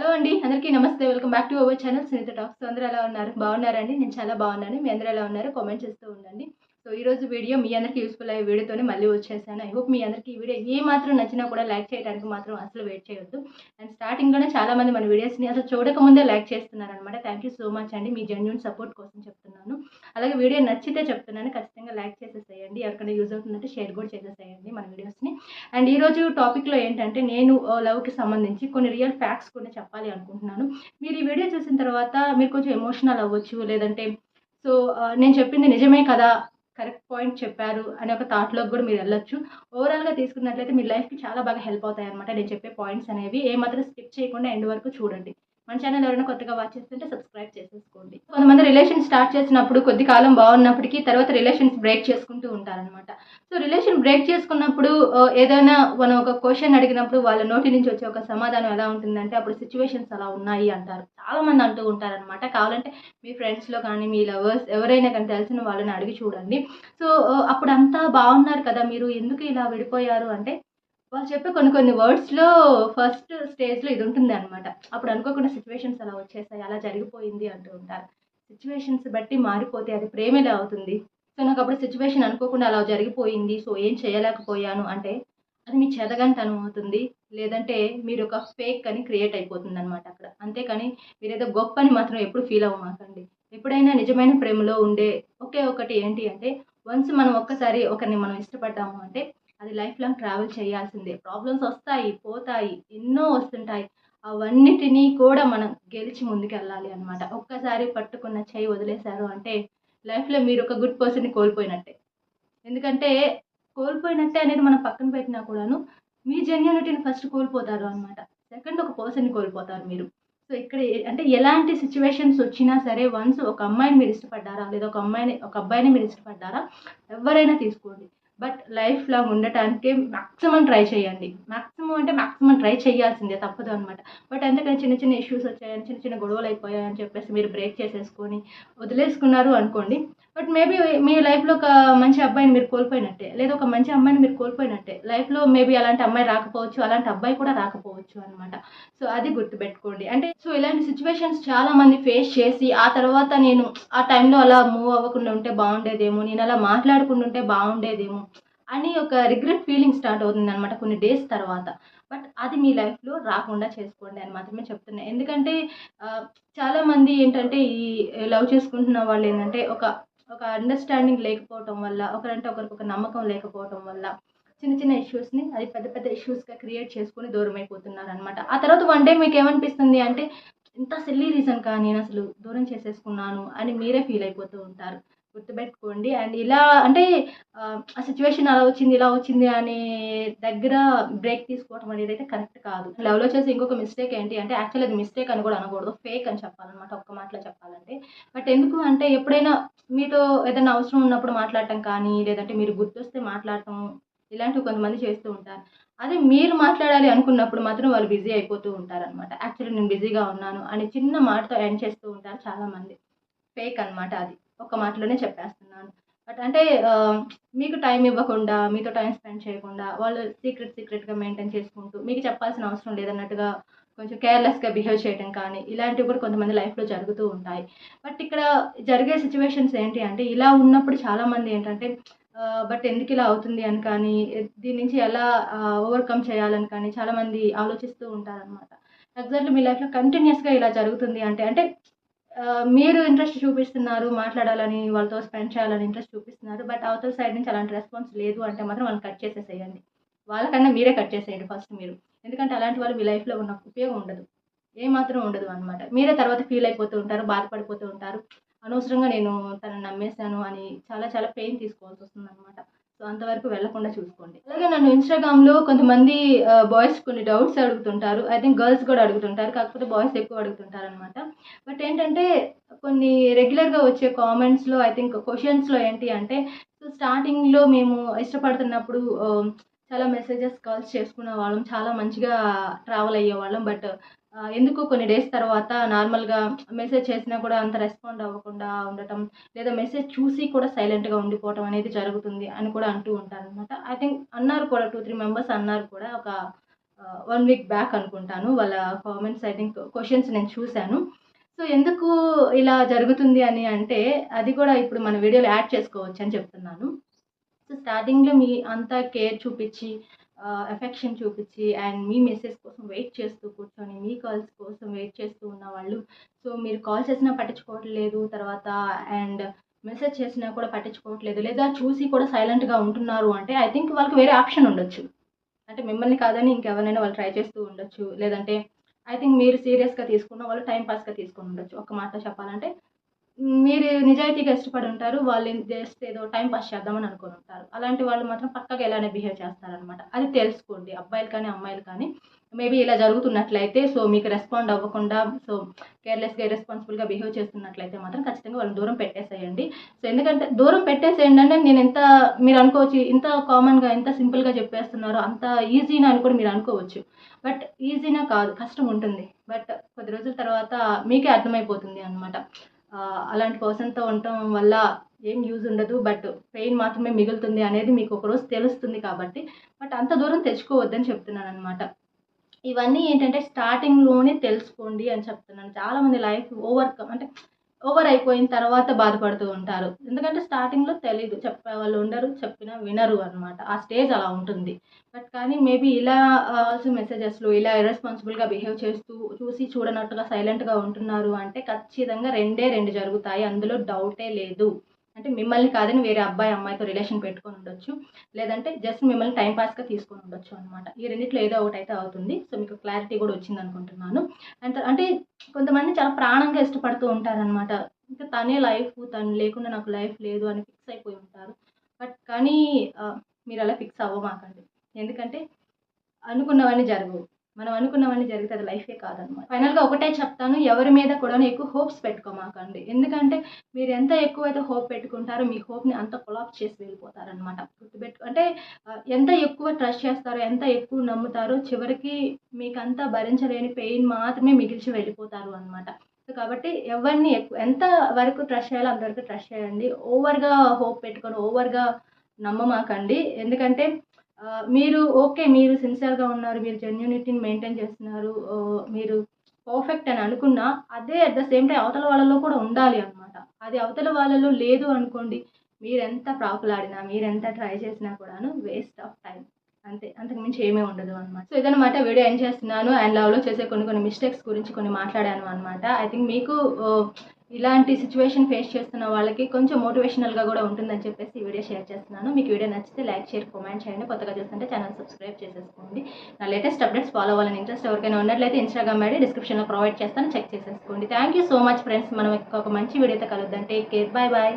Hello అండి అందరికీ నమస్తే. Welcome back to our channel. Sunitha talks అందరూ ఎలా ఉన్నారు? బాగున్నారండి? నేను చాలా బాగున్నాను. మీ అందరూ ఎలా ఉన్నారు? కామెంట్ చేస్తూ ఉండండి. సో ఈ రోజు వీడియో మీ అందరికీ యూస్ఫుల్ అయ్యే వీడియోతోనే మళ్ళీ వచ్చేసాను. ఐ హోప్ మీ అందరికీ ఈ వీడియో ఏ మాత్రం నచ్చినా కూడా లైక్ చేయడానికి మాత్రం అసలు వెయిట్ చేయొద్దు. అండ్ స్టార్టింగ్లోనే చాలామంది మన వీడియోస్ని అసలు చూడక ముందే లైక్ చేస్తున్నారు అనమాట థ్యాంక్ యూ సో మచ్ అండి. మీ జెన్యున్ సపోర్ట్ కోసం చెప్తున్నాను. అలాగే వీడియో నచ్చితే చెప్తున్నాను. ఖచ్చితంగా లైక్ చేసేసేయండి. ఎవరికైనా యూజ్ అవుతుందంటే షేర్ కూడా చేసేసేయండి మన వీడియోస్ని. అండ్ ఈరోజు టాపిక్లో ఏంటంటే నేను లవ్కి సంబంధించి కొన్ని రియల్ ఫ్యాక్ట్స్ కొన్ని చెప్పాలి అనుకుంటున్నాను. మీరు ఈ వీడియో చూసిన తర్వాత మీరు కొంచెం ఎమోషనల్ అవ్వచ్చు. లేదంటే సో నేను చెప్పింది నిజమే కదా కరెక్ట్ పాయింట్ చెప్పారు అనే ఒక థాట్లోకి కూడా మీరు వెళ్ళొచ్చు. ఓవరాల్గా తీసుకున్నట్లయితే మీ లైఫ్కి చాలా బాగా హెల్ప్ అవుతాయి అనమాట నేను చెప్పే పాయింట్స్ అనేవి. ఏమాత్రం స్కిప్ చేయకుండా ఎండ్ వరకు చూడండి. మన ఛానల్ ఎవరైనా కొత్తగా వాచ్ చేస్తుంటే సబ్స్క్రైబ్ చేసేసుకోండి. కొంతమంది రిలేషన్ స్టార్ట్ చేసినప్పుడు కొద్ది కాలం బాగున్నప్పటికీ తర్వాత రిలేషన్స్ బ్రేక్ చేసుకుంటూ ఉంటారనమాట సో రిలేషన్ బ్రేక్ చేసుకున్నప్పుడు uh, ఏదైనా మనం ఒక క్వశ్చన్ అడిగినప్పుడు వాళ్ళ నోటి నుంచి వచ్చే ఒక సమాధానం ఎలా ఉంటుందంటే అప్పుడు సిచ్యువేషన్స్ అలా ఉన్నాయి అంటారు. చాలామంది అంటూ ఉంటారనమాట కావాలంటే మీ ఫ్రెండ్స్లో కానీ మీ లవర్స్ ఎవరైనా కానీ తెలిసిన వాళ్ళని అడిగి చూడండి. సో uh, అప్పుడు అంతా బాగున్నారు కదా మీరు ఎందుకు ఇలా విడిపోయారు? అంటే వాళ్ళు చెప్పే కొన్ని కొన్ని వర్డ్స్లో ఫస్ట్ స్టేజ్లో ఇది ఉంటుంది అనమాట అప్పుడు అనుకోకుండా సిచ్యువేషన్స్ అలా వచ్చేసాయి అలా జరిగిపోయింది అంటూ ఉంటారు. సిచ్యువేషన్స్ బట్టి మారిపోతే అది ప్రేమ ఎలా అవుతుంది? సో నాకు అప్పుడు సిచ్యువేషన్ అనుకోకుండా అలా జరిగిపోయింది. సో ఏం చేయలేకపోయాను అంటే అది మీ చెదగంటనం అవుతుంది. లేదంటే మీరు ఒక ఫేక్ అని క్రియేట్ అయిపోతుంది అనమాట అక్కడ. అంతేకాని మీరు ఏదో గొప్ప అని మాత్రం ఎప్పుడు ఫీల్ అవ్వమాకండి. ఎప్పుడైనా నిజమైన ప్రేమలో ఉండే ఒకే ఒకటి ఏంటి అంటే వన్స్ మనం ఒక్కసారి ఒకరిని మనం ఇష్టపడ్డాము అంటే అది లైఫ్ లాంగ్ ట్రావెల్ చేయాల్సిందే. ప్రాబ్లమ్స్ వస్తాయి పోతాయి ఎన్నో వస్తుంటాయి. అవన్నిటినీ కూడా మనం గెలిచి ముందుకెళ్ళాలి అనమాట ఒక్కసారి పట్టుకున్న చేయి వదిలేశారు అంటే లైఫ్లో మీరు ఒక గుడ్ పర్సన్ని కోల్పోయినట్టే. ఎందుకంటే కోల్పోయినట్టే అనేది మనం పక్కన పెట్టినా కూడాను మీ జెన్యునిటీని ఫస్ట్ కోల్పోతారు అనమాట సెకండ్ ఒక పర్సన్ని కోల్పోతారు మీరు. సో ఇక్కడ ఏ- అంటే ఎలాంటి సిచ్యువేషన్స్ వచ్చినా సరే వన్స్ ఒక అమ్మాయిని మీరు ఇష్టపడ్డారా లేదా ఒక అమ్మాయిని ఒక అబ్బాయిని మీరు ఇష్టపడ్డారా ఎవరైనా తీసుకోండి. బట్ లైఫ్ లాంగ్ ఉండటానికి మ్యాక్సిమం ట్రై చేయండి. మ్యాక్సిమం అంటే మ్యాక్సిమం ట్రై చేయాల్సిందే తప్పదు అనమాట బట్ అందుకని చిన్న చిన్న ఇష్యూస్ వచ్చాయని చిన్న చిన్న గొడవలు అయిపోయాయని చెప్పేసి మీరు బ్రేక్ చేసేసుకొని వదిలేసుకున్నారు అనుకోండి. బట్ మేబీ మీ లైఫ్లో ఒక మంచి అబ్బాయిని మీరు కోల్పోయినట్టే. లేదా ఒక మంచి అమ్మాయిని మీరు కోల్పోయినట్టే. లైఫ్లో మేబీ అలాంటి అమ్మాయి రాకపోవచ్చు అలాంటి అబ్బాయి కూడా రాకపోవచ్చు అనమాట సో అది గుర్తుపెట్టుకోండి. అంటే సో ఇలాంటి సిచ్యువేషన్స్ చాలా మంది ఫేస్ చేసి ఆ తర్వాత నేను ఆ టైంలో అలా మూవ్ అవ్వకుండా ఉంటే బాగుండేదేమో నేను అలా మాట్లాడకుండా ఉంటే బాగుండేదేమో అని ఒక రిగ్రెట్ ఫీలింగ్ స్టార్ట్ అవుతుంది అనమాట కొన్ని డేస్ తర్వాత. బట్ అది మీ లైఫ్లో రాకుండా చేసుకోండి అని మాత్రమే చెప్తున్నా. ఎందుకంటే చాలామంది ఏంటంటే ఈ లవ్ చేసుకుంటున్న వాళ్ళు ఏంటంటే ఒక ఒక అండర్స్టాండింగ్ లేకపోవటం వల్ల ఒకరంటే ఒకరికి ఒక నమ్మకం లేకపోవటం వల్ల చిన్న చిన్న ఇష్యూస్ని అది పెద్ద పెద్ద ఇష్యూస్గా క్రియేట్ చేసుకొని దూరం అయిపోతున్నారు అనమాట ఆ తర్వాత వన్ డే మీకు ఏమనిపిస్తుంది అంటే ఇంత సిల్లీ రీజన్ కా నేను అసలు దూరం చేసేసుకున్నాను అని మీరే ఫీల్ అయిపోతూ ఉంటారు. గుర్తుపెట్టుకోండి. అండ్ ఇలా అంటే ఆ, సిచ్యువేషన్ అలా వచ్చింది ఇలా వచ్చింది అనే దగ్గర బ్రేక్ తీసుకోవడం అనేది అయితే కరెక్ట్ కాదు. లవ్లో చేసి ఇంకొక మిస్టేక్ ఏంటి అంటే యాక్చువల్ అది మిస్టేక్ అని కూడా అనకూడదు. ఫేక్ అని చెప్పాలన్నమాట ఒక్క మాటలో చెప్పాలంటే. బట్ ఎందుకు అంటే ఎప్పుడైనా మీతో ఏదైనా అవసరం ఉన్నప్పుడు మాట్లాడటం కానీ లేదంటే మీరు గుర్తొస్తే మాట్లాడటం ఇలాంటివి కొంతమంది చేస్తూ ఉంటారు. అదే మీరు మాట్లాడాలి అనుకున్నప్పుడు మాత్రం వాళ్ళు బిజీ అయిపోతూ ఉంటారు అనమాట యాక్చువల్లీ నేను బిజీగా ఉన్నాను అని చిన్న మాటతో ఎండ్ చేస్తూ ఉంటారు చాలామంది. ఫేక్ అనమాట అది. ఒక్క మాటలోనే చెప్పేస్తున్నాను. బట్ అంటే మీకు టైం ఇవ్వకుండా మీతో టైం స్పెండ్ చేయకుండా వాళ్ళు సీక్రెట్ సీక్రెట్గా మెయింటైన్ చేసుకుంటూ మీకు చెప్పాల్సిన అవసరం లేదన్నట్టుగా కొంచెం కేర్లెస్గా బిహేవ్ చేయడం కానీ ఇలాంటివి కూడా కొంతమంది లైఫ్లో జరుగుతూ ఉంటాయి. బట్ ఇక్కడ జరిగే సిచ్యువేషన్స్ ఏంటి అంటే ఇలా ఉన్నప్పుడు చాలామంది ఏంటంటే బట్ ఎందుకు ఇలా అవుతుంది? అని కానీ దీని నుంచి ఎలా ఓవర్కమ్ చేయాలని కానీ చాలామంది ఆలోచిస్తూ ఉంటారనమాట ఎగ్జాక్ట్లీ మీ లైఫ్లో కంటిన్యూస్గా ఇలా జరుగుతుంది అంటే అంటే మీరు ఇంట్రెస్ట్ చూపిస్తున్నారు మాట్లాడాలని వాళ్ళతో స్పెండ్ చేయాలని ఇంట్రెస్ట్ చూపిస్తున్నారు బట్ అవతల సైడ్ నుంచి అలాంటి రెస్పాన్స్ లేదు అంటే మాత్రం వాళ్ళని కట్ చేసేసేయండి. వాళ్ళకన్నా మీరే కట్ చేసేయండి ఫస్ట్ మీరు. ఎందుకంటే అలాంటి వాళ్ళు మీ లైఫ్లో ఉన్న ఉపయోగం ఉండదు. ఏమాత్రం ఉండదు అనమాట మీరే తర్వాత ఫీల్ అయిపోతూ ఉంటారు బాధపడిపోతూ ఉంటారు. అనవసరంగా నేను తనని నమ్మేశాను అని చాలా చాలా పెయిన్ తీసుకోవాల్సి వస్తుంది అనమాట సో అంతవరకు వెళ్ళకుండా చూసుకోండి. అలాగే నన్ను ఇన్స్టాగ్రామ్లో కొంతమంది బాయ్స్ కొన్ని డౌట్స్ అడుగుతుంటారు. ఐ థింక్ గర్ల్స్ కూడా అడుగుతుంటారు. కాకపోతే బాయ్స్ ఎక్కువ అడుగుతుంటారు అనమాట బట్ ఏంటంటే కొన్ని రెగ్యులర్గా వచ్చే కామెంట్స్లో ఐ థింక్ క్వశ్చన్స్లో ఏంటి అంటే సో స్టార్టింగ్లో మేము ఇష్టపడుతున్నప్పుడు చాలా మెసేజెస్ కాల్స్ చేసుకునే వాళ్ళం. చాలా మంచిగా ట్రావెల్ అయ్యేవాళ్ళం బట్ ఎందుకు కొన్ని డేస్ తర్వాత నార్మల్గా మెసేజ్ చేసినా కూడా అంత రెస్పాండ్ అవ్వకుండా ఉండటం లేదా మెసేజ్ చూసి కూడా సైలెంట్గా ఉండిపోవటం అనేది జరుగుతుంది అని కూడా అంటూ ఉంటారు అనమాట ఐ థింక్ అన్నారు కూడా టూ త్రీ మెంబర్స్ అన్నారు కూడా ఒక వన్ వీక్ బ్యాక్ అనుకుంటాను. వాళ్ళ కామెంట్స్ ఐ థింక్ క్వశ్చన్స్ నేను చూశాను. సో ఎందుకు ఇలా జరుగుతుంది అని అంటే అది కూడా ఇప్పుడు మన వీడియోలో యాడ్ చేసుకోవచ్చు అని చెప్తున్నాను. సో స్టార్టింగ్లో మీ అంతా కేర్ చూపించి ఎఫెక్షన్ చూపించి అండ్ మీ మెసేజ్ కోసం వెయిట్ చేస్తూ కూర్చొని మీ కాల్స్ కోసం వెయిట్ చేస్తూ ఉన్న వాళ్ళు. సో మీరు కాల్ చేసినా పట్టించుకోవట్లేదు తర్వాత అండ్ మెసేజ్ చేసినా కూడా పట్టించుకోవట్లేదు. లేదా చూసి కూడా సైలెంట్గా ఉంటున్నారు అంటే ఐ థింక్ వాళ్ళకి వేరే ఆప్షన్ ఉండొచ్చు. అంటే మిమ్మల్ని కాదని ఇంకెవరైనా వాళ్ళు ట్రై చేస్తూ ఉండొచ్చు. లేదంటే ఐ థింక్ మీరు సీరియస్గా తీసుకున్న వాళ్ళు టైం పాస్గా తీసుకుని ఉండొచ్చు. ఒక మాట చెప్పాలంటే మీరు నిజాయితీగా ఇష్టపడి ఉంటారు వాళ్ళు జస్ట్ ఏదో టైం పాస్ చేద్దామని అనుకుని ఉంటారు. అలాంటి వాళ్ళు మాత్రం పక్కగా ఎలానే బిహేవ్ చేస్తారనమాట అది తెలుసుకోండి అబ్బాయిలు కానీ అమ్మాయిలు కానీ. మేబీ ఇలా జరుగుతున్నట్లయితే సో మీకు రెస్పాండ్ అవ్వకుండా సో కేర్లెస్గా రెస్పాన్సిబుల్గా బిహేవ్ చేస్తున్నట్లయితే మాత్రం ఖచ్చితంగా వాళ్ళని దూరం పెట్టేసేయండి. సో ఎందుకంటే దూరం పెట్టేసేయండి అంటే నేను ఎంత మీరు అనుకోవచ్చు ఇంత కామన్గా ఎంత సింపుల్గా చెప్పేస్తున్నారో అంత ఈజీనా అని కూడా మీరు అనుకోవచ్చు. బట్ ఈజీనా కాదు కష్టం ఉంటుంది. బట్ కొద్ది రోజుల తర్వాత మీకే అర్థమైపోతుంది అనమాట అలాంటి పర్సన్తో ఉండటం వల్ల ఏం యూజ్ ఉండదు. బట్ పెయిన్ మాత్రమే మిగులుతుంది అనేది మీకు ఒకరోజు తెలుస్తుంది కాబట్టి. బట్ అంత దూరం తెచ్చుకోవద్దని చెప్తున్నాను అనమాట ఇవన్నీ ఏంటంటే స్టార్టింగ్లోనే తెలుసుకోండి అని చెప్తున్నాను. చాలామంది లైఫ్ ఓవర్ అంటే ఓవర్ అయిపోయిన తర్వాత బాధపడుతూ ఉంటారు. ఎందుకంటే స్టార్టింగ్లో తెలీదు. చెప్పే వాళ్ళు ఉండరు చెప్పినా వినరు అనమాట ఆ స్టేజ్ అలా ఉంటుంది. బట్ కానీ మేబీ ఇలా మెసేజెస్లో ఇలా ఇర్రెస్పాన్సిబుల్గా బిహేవ్ చేస్తూ చూసి చూడనట్టుగా సైలెంట్గా ఉంటున్నారు అంటే ఖచ్చితంగా రెండే రెండు జరుగుతాయి. అందులో డౌటే లేదు. అంటే మిమ్మల్ని కాదని వేరే అబ్బాయి అమ్మాయితో రిలేషన్ పెట్టుకొని ఉండొచ్చు. లేదంటే జస్ట్ మిమ్మల్ని టైం పాస్గా తీసుకొని ఉండొచ్చు అనమాట ఈ రెండిట్లో ఏదో ఒకటి అయితే అవుతుంది. సో మీకు క్లారిటీ కూడా వచ్చింది అనుకుంటున్నాను. అండ్ అంటే కొంతమంది చాలా ప్రాణంగా ఇష్టపడుతూ ఉంటారనమాట ఇంకా తనే లైఫ్ తను లేకుండా నాకు లైఫ్ లేదు అని ఫిక్స్ అయిపోయి ఉంటారు. బట్ కానీ మీరు అలా ఫిక్స్ అవ్వమాకండి. ఎందుకంటే అనుకున్నవన్నీ జరగవు. మనం అనుకున్నవన్నీ జరిగితే అది లైఫే కాదనమాట. ఫైనల్గా ఒకటే చెప్తాను ఎవరి మీద కూడా ఎక్కువ హోప్స్ పెట్టుకోమాకండి. ఎందుకంటే మీరు ఎంత ఎక్కువైతే హోప్ పెట్టుకుంటారో మీ హోప్ని అంత కొలాప్ చేసి వెళ్ళిపోతారనమాట. గుర్తుపెట్టు అంటే ఎంత ఎక్కువ ట్రస్ట్ చేస్తారో ఎంత ఎక్కువ నమ్ముతారో చివరికి మీకు భరించలేని పెయిన్ మాత్రమే మిగిల్చి వెళ్ళిపోతారు అనమాట. సో కాబట్టి ఎవరిని ఎక్కువ ఎంత వరకు ట్రస్ట్ చేయాలో అంతవరకు ట్రస్ట్ చేయండి. ఓవర్గా హోప్ పెట్టుకొని ఓవర్గా నమ్మమాకండి. ఎందుకంటే మీరు ఓకే మీరు సిన్సియర్గా ఉన్నారు మీరు జెన్యూనిటీని మెయింటైన్ చేస్తున్నారు మీరు పర్ఫెక్ట్ అని అనుకున్నా అదే అట్ ద సేమ్ టైం అవతల వాళ్ళలో కూడా ఉండాలి అనమాట అది అవతల వాళ్ళలో లేదు అనుకోండి మీరెంత ప్రాకులాడినా మీరెంత ట్రై చేసినా కూడాను వేస్ట్ ఆఫ్ టైం అంతే అంతకు మించి ఏమీ ఉండదు అనమాట సో ఇదనమాట వీడియో ఎండ్ చేస్తున్నాను. అండ్ లవ్లో చేసే కొన్ని కొన్ని మిస్టేక్స్ గురించి కొన్ని మాట్లాడాను అనమాట ఐ థింక్ మీకు ఇలాంటి సిచ్యువేషన్ ఫేస్ చేస్తున్న వాళ్ళకి కొంచెం మోటివేషనల్గా కూడా ఉంటుందని చెప్పేసి ఈ వీడియో షేర్ చేస్తున్నాను. మీకు వీడియో నచ్చితే లైక్ షేర్ కామెంట్ చేయండి. కొత్తగా చూస్తుంటే ఛానల్ సబ్స్క్రైబ్ చేసేసుకోండి. నా లేటెస్ట్ అప్డేట్స్ ఫాలో అవ్వాలని ఇంట్రెస్ట్ ఎవరికైనా ఉన్నట్లయితే ఇన్స్టాగ్రామ్ ఐడి డిస్క్రిప్షన్లో ప్రొవైడ్ చేస్తాను. చెక్ చేసేసుకోండి. Thank you so much friends మనం ఒక మంచి వీడియోతో కలుద్దాం. Take care bye bye